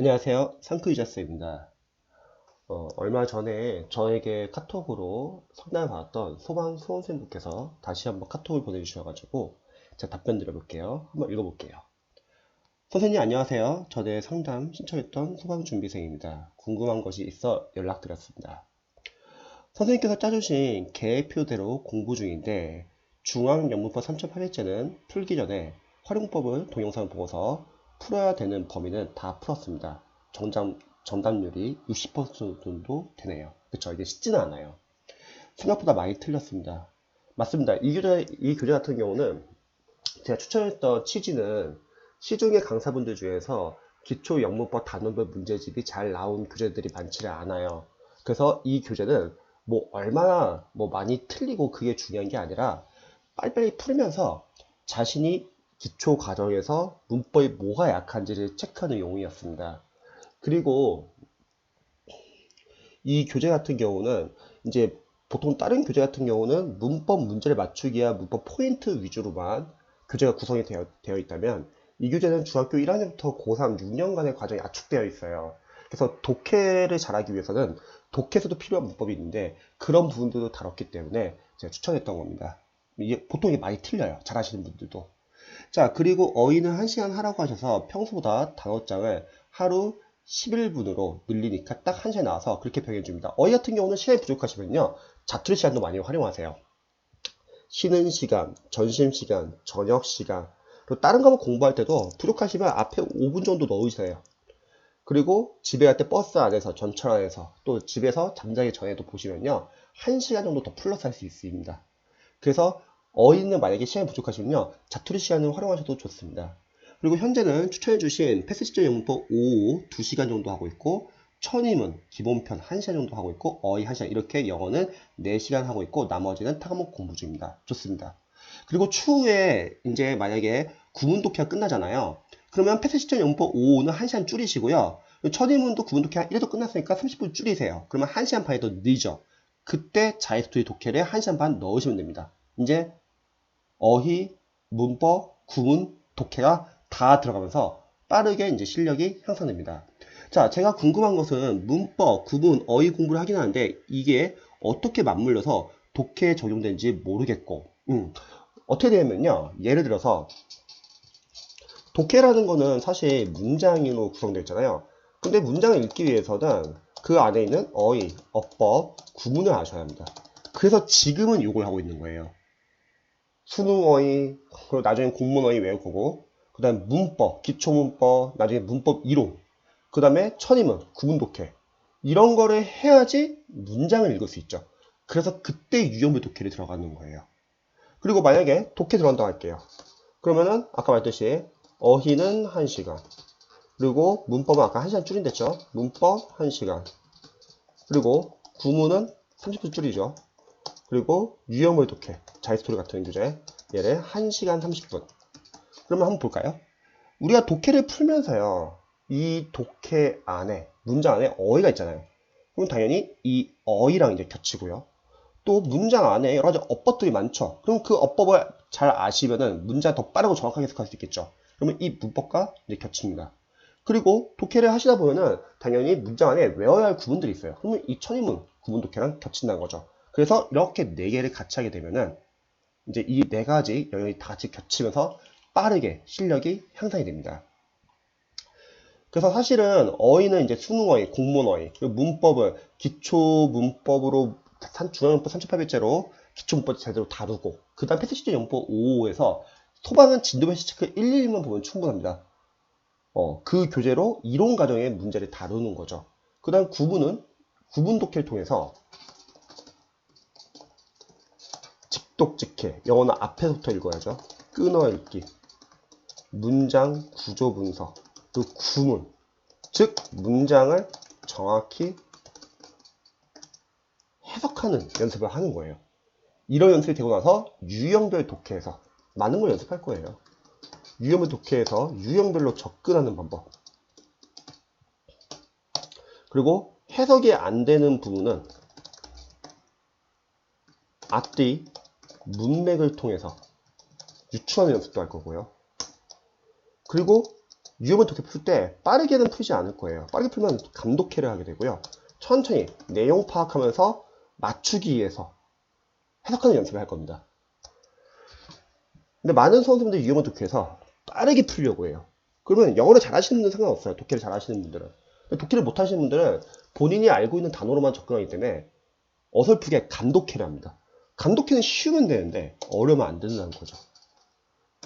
안녕하세요. 상크유자스입니다. 어, 얼마 전에 저에게 카톡으로 상담을 받았던 소방 수험생분께서 다시 한번 카톡을 보내주셔가지고 제가 답변 드려볼게요. 한번 읽어볼게요. 선생님 안녕하세요. 전에 상담 신청했던 소방준비생입니다. 궁금한 것이 있어 연락드렸습니다. 선생님께서 짜주신 계획표대로 공부 중인데 중앙연문법 3.8일째는 풀기 전에 활용법을 동영상 보고서 풀어야 되는 범위는 다 풀었습니다. 정답, 정답률이 60% 정도 되네요. 그쵸? 이게 쉽지는 않아요. 생각보다 많이 틀렸습니다. 맞습니다. 이 교재, 이 교재 같은 경우는 제가 추천했던 취지는 시중의 강사분들 중에서 기초 영문법 단원별 문제집이 잘 나온 교재들이 많지를 않아요. 그래서 이 교재는 뭐 얼마나 뭐 많이 틀리고 그게 중요한 게 아니라 빨리빨리 풀면서 자신이 기초 과정에서 문법이 뭐가 약한지를 체크하는 용이었습니다. 그리고 이 교재 같은 경우는 이제 보통 다른 교재 같은 경우는 문법 문제를 맞추기야 문법 포인트 위주로만 교재가 구성이 되어, 되어 있다면 이 교재는 중학교 1학년부터 고3 6년간의 과정이 압축되어 있어요. 그래서 독해를 잘하기 위해서는 독해에서도 필요한 문법이 있는데 그런 부분들도 다뤘기 때문에 제가 추천했던 겁니다. 이게 보통 이게 많이 틀려요. 잘하시는 분들도. 자, 그리고 어휘는 1시간 하라고 하셔서 평소보다 단어장을 하루 11분으로 늘리니까 딱 1시간 나와서 그렇게 병해 줍니다. 어휘 같은 경우는 시간이 부족하시면요. 자투리 시간도 많이 활용하세요. 쉬는 시간, 점심 시간, 저녁 시간, 그리고 다른 과목 공부할 때도 부족하시면 앞에 5분 정도 넣으세요. 그리고 집에 갈 때 버스 안에서, 전철 안에서, 또 집에서 잠자기 전에도 보시면요. 1시간 정도 더 플러스 할 수 있습니다. 그래서 어휘는 만약에 시간이 부족하시면요. 자투리 시간을 활용하셔도 좋습니다. 그리고 현재는 추천해주신 패스시절 영문법 5 2시간 정도 하고 있고 천임은 기본편 1시간 정도 하고 있고 어휘 1시간 이렇게 영어는 4시간 하고 있고 나머지는 타과목 공부 중입니다. 좋습니다. 그리고 추후에 이제 만약에 구문 독해가 끝나잖아요. 그러면 패스시절 영문법 5는 1시간 줄이시고요. 천임문도 구문 독해 이래도 끝났으니까 30분 줄이세요. 그러면 1시간 반이 더 늦죠. 그때 자이스토리 독해를 1시간 반 넣으시면 됩니다. 이제 어휘, 문법, 구문, 독해가 다 들어가면서 빠르게 이제 실력이 향상됩니다. 자, 제가 궁금한 것은 문법, 구문, 어휘 공부를 하긴 하는데 이게 어떻게 맞물려서 독해에 적용되는지 모르겠고 음, 어떻게 되냐면요. 예를 들어서 독해라는 거는 사실 문장으로 구성되어 있잖아요. 근데 문장을 읽기 위해서는 그 안에 있는 어휘, 어법, 구문을 아셔야 합니다. 그래서 지금은 이걸 하고 있는 거예요. 수능어휘, 그리고 나중에 공문어휘 외울 거고, 그 다음 문법, 기초문법, 나중에 문법 이론, 그 다음에 천임은, 구문독해. 이런 거를 해야지 문장을 읽을 수 있죠. 그래서 그때 유형별 독해를 들어가는 거예요. 그리고 만약에 독해 들어간다고 할게요. 그러면은 아까 말했듯이 어휘는 1시간, 그리고 문법은 아까 1시간 줄인댔죠. 문법 1시간, 그리고 구문은 30분 줄이죠. 그리고 유형별 독해, 자이스토리 같은 교재 얘를 1시간 30분. 그러면 한번 볼까요? 우리가 독해를 풀면서요 이 독해 안에 문장 안에 어휘가 있잖아요. 그럼 당연히 이 어휘랑 이제 겹치고요. 또 문장 안에 여러 가지 어법들이 많죠. 그럼 그 어법을 잘 아시면은 문장 더 빠르고 정확하게 해석할 수 있겠죠. 그러면 이 문법과 이제 겹칩니다. 그리고 독해를 하시다 보면은 당연히 문장 안에 외워야 할 구문들이 있어요. 그러면 이 천인문 구문 독해랑 겹친다는 거죠 그래서 이렇게 네 개를 같이 하게 되면은 이제 이 네 가지 영역이 다 같이 겹치면서 빠르게 실력이 향상이 됩니다. 그래서 사실은 어휘는 이제 수능어휘, 공문어휘, 그리고 문법을 기초 문법으로 중앙문법 38일째로 기초 문법 제대로 다루고 그 다음 패스시즌 영법 5에서 소방은 진도배 시체크 1, 2만 보면 충분합니다. 어, 그 교재로 이론 과정의 문제를 다루는 거죠. 그 다음 구분은 구분 독해를 통해서 직독직해 영어는 앞에서부터 읽어야죠. 끊어읽기 문장 구조 분석 그 구문 즉 문장을 정확히 해석하는 연습을 하는 거예요. 이런 연습이 되고 나서 유형별 독해에서 많은 걸 연습할 거예요. 유형별 독해에서 유형별로 접근하는 방법 그리고 해석이 안 되는 부분은 앞뒤 문맥을 통해서 유추하는 연습도 할 거고요. 그리고 유형을 독해 풀 때 빠르게는 풀지 않을 거예요. 빠르게 풀면 감독해를 하게 되고요. 천천히 내용 파악하면서 맞추기 위해서 해석하는 연습을 할 겁니다. 근데 많은 선생님들 유형을 독해서 빠르게 풀려고 해요. 그러면 영어를 잘하시는 분들은 상관없어요. 독해를 잘하시는 분들은. 독해를 못하시는 분들은 본인이 알고 있는 단어로만 접근하기 때문에 어설프게 감독해를 합니다. 감독해는 쉬우면 되는데 어려우면 안 된다는 거죠.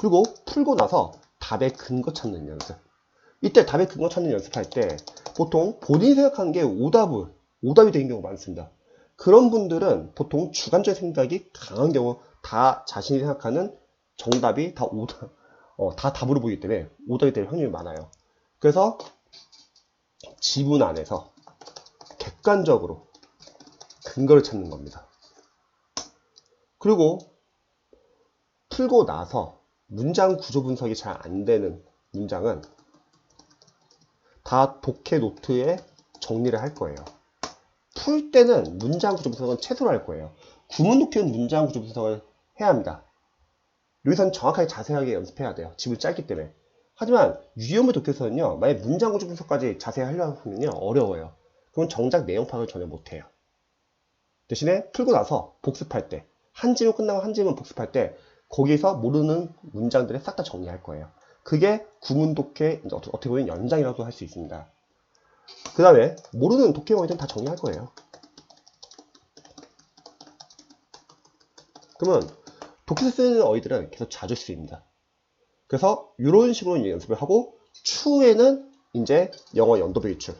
그리고 풀고 나서 답의 근거 찾는 연습. 이때 답의 근거 찾는 연습할 때 보통 본인이 생각하는 게 오답을, 오답이 되는 경우가 많습니다. 그런 분들은 보통 주관적 생각이 강한 경우 다 자신이 생각하는 정답이 다 오답, 어, 다 답으로 보이기 때문에 오답이 될 확률이 많아요. 그래서 지문 안에서 객관적으로 근거를 찾는 겁니다. 그리고 풀고 나서 문장 구조 분석이 잘 안 되는 문장은 다 독해 노트에 정리를 할 거예요. 풀 때는 문장 구조 분석은 최소로 할 거예요. 구문 독해는 문장 구조 분석을 해야 합니다. 여기서는 정확하게 자세하게 연습해야 돼요. 집을 짧기 때문에. 하지만 유형을 독해서는요, 만약 문장 구조 분석까지 자세히 하려고 하면요, 어려워요. 그럼 정작 내용 파악을 전혀 못해요. 대신에 풀고 나서 복습할 때, 한 지문 끝나고 한 지문 복습할 때, 거기서 모르는 문장들을 싹 다 정리할 거예요. 그게 구문 독해, 어떻게 보면 연장이라고 할 수 있습니다. 그 다음에 모르는 독해 어휘들은 다 정리할 거예요. 그러면 독해서 쓰는 어휘들은 계속 자주 쓰입니다. 그래서 이런 식으로 연습을 하고 추후에는 이제 영어 연도별 기출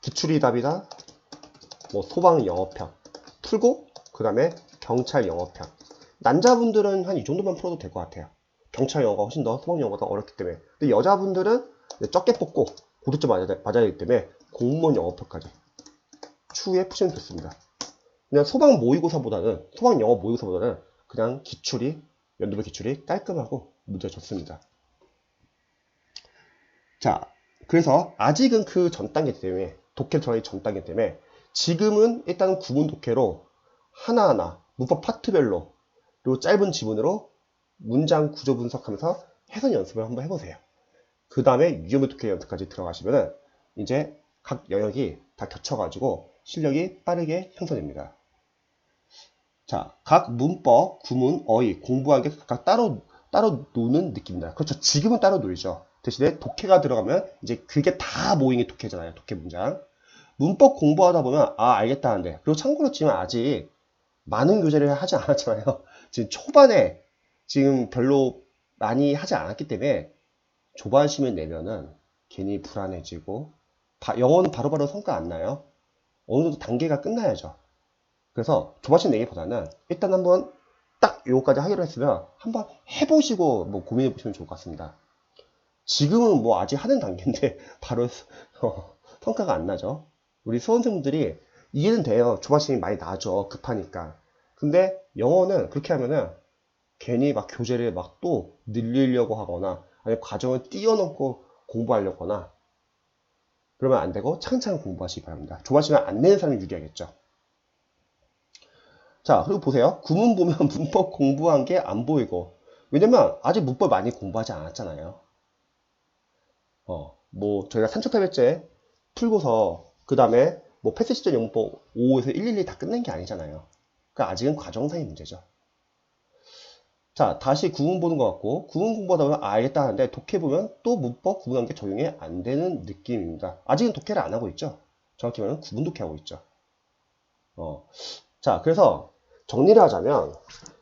기출이 답이다 뭐 소방 영어편 풀고 그 다음에 경찰 영어편. 남자분들은 한 이 정도만 풀어도 될 것 같아요. 경찰 영어가 훨씬 더 소방 영어보다 어렵기 때문에. 근데 여자분들은 적게 뽑고 고득점 맞아야, 맞아야 되기 때문에 공무원 영어편까지 추후에 푸시면 좋습니다. 그냥 소방 모의고사보다는 소방 영어 모의고사보다는 그냥 기출이 연도별 기출이 깔끔하고 문제가 좋습니다. 자, 그래서 아직은 그 전 단계 때문에 독해 저희 전 단계 때문에 지금은 일단 구문 독해로 하나하나 문법 파트별로 그리고 짧은 지문으로 문장 구조 분석하면서 해석 연습을 한번 해보세요. 그 다음에 유형의 독해 연습까지 들어가시면은 이제 각 영역이 다 겹쳐가지고 실력이 빠르게 형성됩니다. 자, 각 문법, 구문, 어휘 공부한 게 각각 따로 따로 노는 느낌입니다. 그렇죠. 지금은 따로 놀죠. 대신에 독해가 들어가면 이제 그게 다 모인 게 독해잖아요. 독해 문장. 문법 공부하다 보면 아 알겠다 하는데 그리고 참고로 지금 아직 많은 교재를 하지 않았잖아요. 지금 초반에 지금 별로 많이 하지 않았기 때문에 조반심을 내면은 괜히 불안해지고 바- 영어는 바로바로 성과 안 나요. 어느 정도 단계가 끝나야죠. 그래서 조바심 내기보다는 일단 한번 딱 요거까지 하기로 했으면 한번 해보시고 뭐 고민해 보시면 좋을 것 같습니다. 지금은 뭐 아직 하는 단계인데 바로 어, 성과가 안 나죠. 우리 수험생분들이 이해는 돼요. 조바심이 많이 나죠. 급하니까. 근데 영어는 그렇게 하면은 괜히 막 교재를 막 또 늘리려고 하거나 아니면 과정을 뛰어넘고 공부하려거나 그러면 안 되고 차근차근 공부하시기 바랍니다. 조바심을 안 내는 사람이 유리하겠죠. 자, 그리고 보세요. 구문 보면 문법 공부한 게 안 보이고. 왜냐면 아직 문법 많이 공부하지 않았잖아요. 어, 뭐 저희가 3800째 풀고서 그 다음에 뭐 패스 시전 영문법 5에서 112다 끝낸 게 아니잖아요. 그러니까 아직은 과정상의 문제죠. 자, 다시 구문 보는 것 같고 구문 공부하다 보면 아, 알겠다 하는데 독해 보면 또 문법 구문한 게 적용이 안 되는 느낌입니다. 아직은 독해를 안 하고 있죠. 정확히 말하면 구문 독해하고 있죠. 어, 자, 그래서 정리를 하자면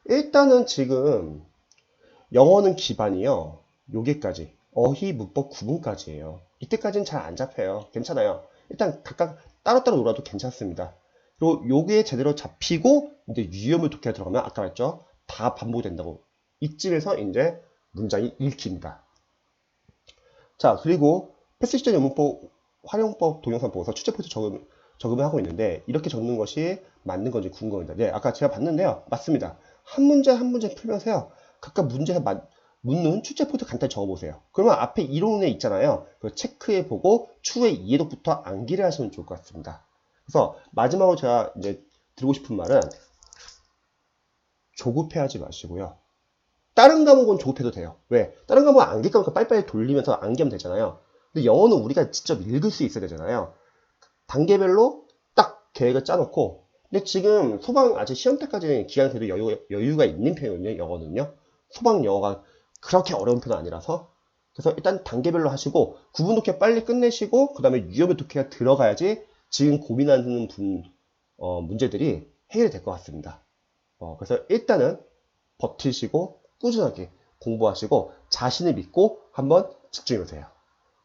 일단은 지금 영어는 기반이요. 여기까지 어휘, 문법, 구문까지예요. 이때까지는 잘 안 잡혀요. 괜찮아요. 일단 각각 따로따로 놀아도 괜찮습니다. 그리고 여기에 제대로 잡히고 이제 유형을 독해가 들어가면 아까 말했죠. 다 반복된다고. 이쯤에서 이제 문장이 읽힙니다. 자, 그리고 패스 시전 영문법 활용법 동영상 보고서 출제 포인트 적음, 적음을 하고 있는데 이렇게 적는 것이 맞는 건지 궁금합니다. 네, 아까 제가 봤는데요. 맞습니다. 한 문제 한 문제 풀면서요. 각각 문제에 맞, 묻는 출제 포인트 간단히 적어보세요. 그러면 앞에 이론에 있잖아요. 그 체크해 보고 추후에 이해도부터 암기를 하시면 좋을 것 같습니다. 그래서 마지막으로 제가 이제 드리고 싶은 말은 조급해하지 마시고요. 다른 과목은 조급해도 돼요. 왜? 다른 과목은 암기 과목 빨리빨리 돌리면서 암기하면 되잖아요. 근데 영어는 우리가 직접 읽을 수 있어야 되잖아요. 단계별로 딱 계획을 짜놓고 근데 지금 소방 아직 시험 때까지는 기간이 그래도 여유, 여유가 있는 편이거든요. 영어는요. 소방 영어가 그렇게 어려운 편은 아니라서 그래서 일단 단계별로 하시고 구분 독해 빨리 끝내시고 그 다음에 유형의 독해가 들어가야지 지금 고민하는 분, 어, 문제들이 해결이 될 것 같습니다. 어, 그래서 일단은 버티시고 꾸준하게 공부하시고 자신을 믿고 한번 집중해보세요.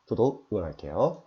저도 응원할게요.